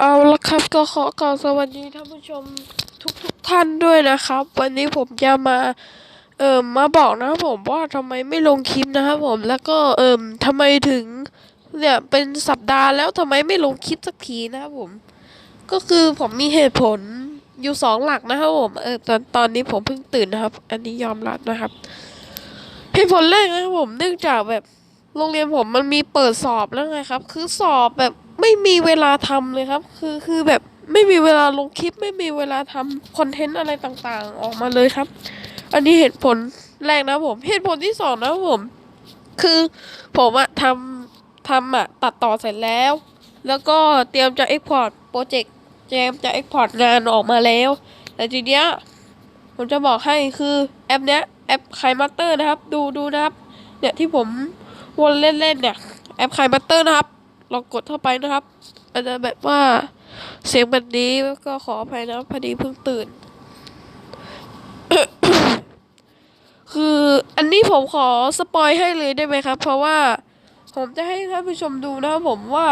เอาละครับก็ขอกล่าวสวัสดีท่านผู้ชมทุกๆท่านด้วยนะครับ วันนี้ผมจะมาเอ่มมาบอกนะครับผมว่าทำไมไม่ลงคลิปนะครับผมแล้วก็เอ่มทำไมถึงเนี่ยเป็นสัปดาห์แล้วทำไมไม่ลงคลิปสักทีนะครับผม ก็คือผมมีเหตุผลอยู่สองหลักนะครับผมเออตอนตอนนี้ผมเพิ่งตื่นนะครับ อันนี้ยอมรับนะครับเหตุผลแรกนะครับผมเนื่องจากแบบโรงเรียนผมมันมีเปิดสอบแล้วไงครับ คือสอบแบบ ไม่มีเวลาทำเลยครับ คือคือแบบไม่มีเวลาลงคลิป ไม่มีเวลาทำคอนเทนต์อะไรต่างๆ ออกมาเลยครับ อันนี้เหตุผลแรกนะผมเหตุผลที่สองนะผม คือผมอะทำทำอะตัดต่อเสร็จแล้ว แล้วก็เตรียมจะ export โปรเจกต์เตรียมจะ export งานออกมาแล้ว แต่ทีเนี้ยผมจะบอกให้คือแอปเนี้ยแอปไคมาสเตอร์นะครับ ดูดูนะครับ เนี่ยที่ผมวนเล่นๆเนี่ยแอปไคบัตเตอร์นะครับ ลองกดเข้าไปนะครับอาจจะแบบว่าเสียงแบบนี้ก็ขออภัยนะพอดีเพิ่งตื่น คืออันนี้ผมขอสปอยให้เลยได้ไหมครับ เพราะว่าผมจะให้ท่านผู้ชมดูนะครับผมว่า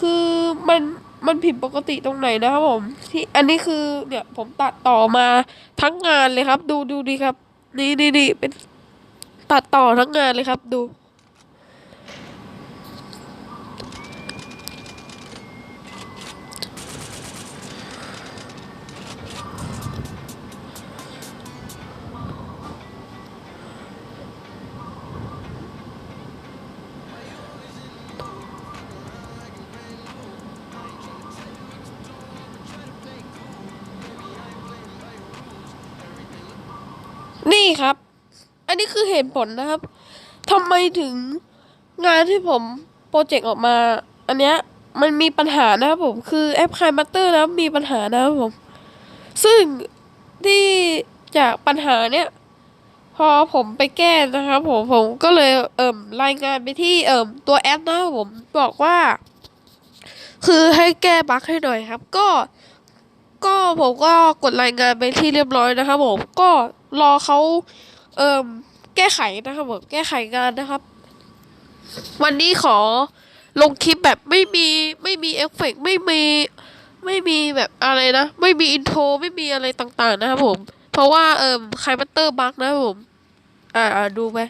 คือมันมันผิดปกติตรงไหนนะครับผม ที่อันนี้คือเนี่ยผมตัดต่อมาทั้งงานเลยครับ ดูดูดีครับ นี่นี่นี่เป็นตัดต่อทั้งงานเลยครับดู นี่ครับ อันนี้คือเหตุผลนะครับทำไมถึงงานที่ผมโปรเจกต์ออกมา อันเนี้ยมันมีปัญหานะครับผมคือแอปคายมัตเตอร์นะมีปัญหานะครับผม ซึ่งที่จากปัญหาเนี้ยพอผมไปแก้นะครับผมผมก็เลยเอิ่มรายงานไปที่เอิ่มตัวแอปนะครับผมบอกว่า คือให้แก้บั๊กให้หน่อยครับ ก็ ก็ผมก็กดรายงานไปที่เรียบร้อยนะครับผมก็ รอเขาเอ่มแก้ไขนะครับผมแก้ไขงานนะครับ วันนี้ขอลงคลิปแบบไม่มีไม่มีเอฟเฟกต์ไม่มีไม่มีแบบอะไรนะ ไม่มีอินโทรไม่มีอะไรต่างๆ นะครับผม เพราะว่าเอ่มไคบัตเตอร์บั๊กนะครับผม อ่าอ่าดูไหม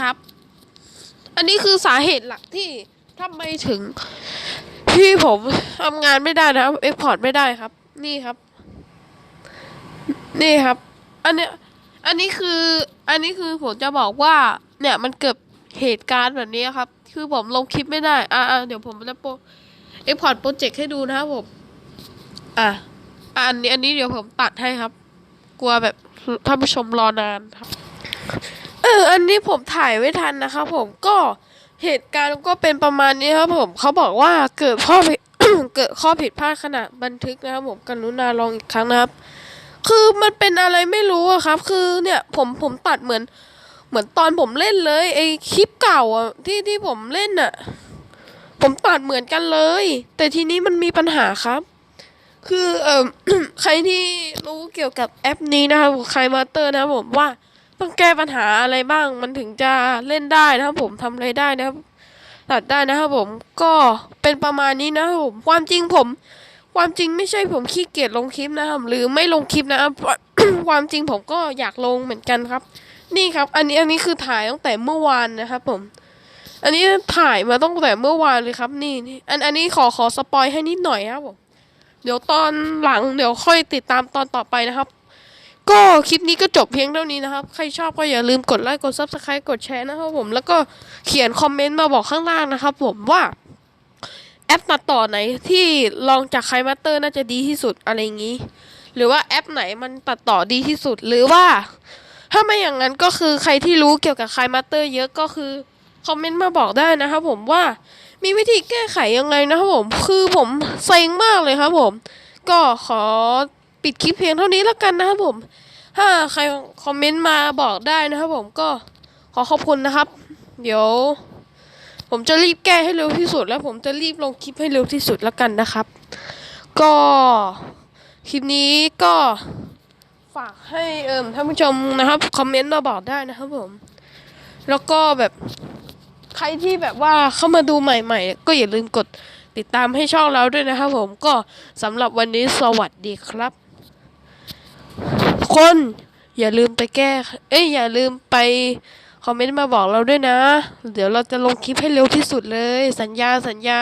ครับ อันนี้คือสาเหตุหลักที่ทำไมถึง ที่ผมทำงานไม่ได้นะครับเอ็กพอร์ตไม่ได้ครับ นี่ครับ นี่ครับ อันเนี้ยอันนี้คือ อันนี้คือผมจะบอกว่า เนี่ยมันเกิดเหตุการณ์แบบนี้ครับ คือผมลงคลิปไม่ได้ อ่าเดี๋ยวผมจะโปรเอ็กพอร์ตโปรเจกต์ให้ดูนะครับผม อะอันนี้อันนี้เดี๋ยวผมตัดให้ครับ กลัวแบบท่านผู้ชมรอนานครับ อันนี้ผมถ่ายไว้ทันนะครับผมก็เหตุการณ์ก็เป็นประมาณนี้ครับผมเขาบอกว่าเกิดข้อผิดเกิดข้อผิดพลาดขณะบันทึกนะครับผมกรุณาลองอีกครั้งนะครับ คือมันเป็นอะไรไม่รู้อะครับ คือเนี่ยผมผมตัดเหมือน เหมือนตอนผมเล่นเลยไอคลิปเก่าอะที่ที่ผมเล่นอะผมตัดเหมือนกันเลย แต่ทีนี้มันมีปัญหาครับ คือเออใครที่รู้เกี่ยวกับแอปนี้นะครับใครมาเตอร์นะครับผมว่า ต้องแก้ปัญหาอะไรบ้าง มันถึงจะเล่นได้นะครับผมทำอะไรได้นะครับตัดได้นะครับผมก็เป็นประมาณนี้นะครับผมความจริงผม ความจริงไม่ใช่ผมขี้เกียจลงคลิปนะครับ หรือไม่ลงคลิปนะครับความจริงผมก็อยากลงเหมือนกันครับ นี่ครับ อันนี้อันนี้คือถ่ายตั้งแต่เมื่อวานนะครับ ผม อันนี้ถ่ายมาตั้งแต่เมื่อวานเลยครับ นี่อันอันนี้ขอขอสปอยให้นิดหน่อยครับผมเดี๋ยวตอนหลังเดี๋ยวค่อยติดตามตอนต่อไปนะครับ ก็คลิปนี้ก็จบเพียงเท่านี้นะครับ ใครชอบก็อย่าลืมกดไลค์กด subscribe กดแชร์นะครับผม แล้วก็เขียนคอมเมนต์มาบอกข้างล่างนะครับผมว่าแอปตัดต่อไหนที่ลองจากไคมาสเตอร์น่าจะดีที่สุดอะไรอย่างนี้ หรือว่าแอปไหนมันตัดต่อดีที่สุดหรือว่า ถ้าไม่อย่างนั้นก็คือใครที่รู้เกี่ยวกับไคมาสเตอร์เยอะก็คือคอมเมนต์มาบอกได้นะครับผมว่ามีวิธีแก้ไขยังไงนะครับผม คือผมเซ็งมากเลยครับผม ก็ขอ ปิดคลิปเพียงเท่านี้แล้วกันนะครับผม ถ้าใครคอมเมนต์มาบอกได้นะครับผมก็ขอขอบคุณนะครับ เดี๋ยว ผมจะรีบแก้ให้เร็วที่สุด แล้วผมจะรีบลงคลิปให้เร็วที่สุดแล้วกันนะครับ ก็คลิปนี้ก็ฝากให้เอิมท่านผู้ชมนะครับคอมเมนต์มาบอกได้นะครับผม แล้วก็แบบใครที่แบบว่าเข้ามาดูใหม่ ๆ ก็อย่าลืมกดติดตามให้ช่องเราด้วยนะครับผมก็สำหรับวันนี้สวัสดีครับ คน อย่าลืมไปแก้ เอ้ยอย่าลืมไปคอมเมนต์มาบอกเราด้วยนะ เดี๋ยวเราจะลงคลิปให้เร็วที่สุดเลย สัญญาสัญญา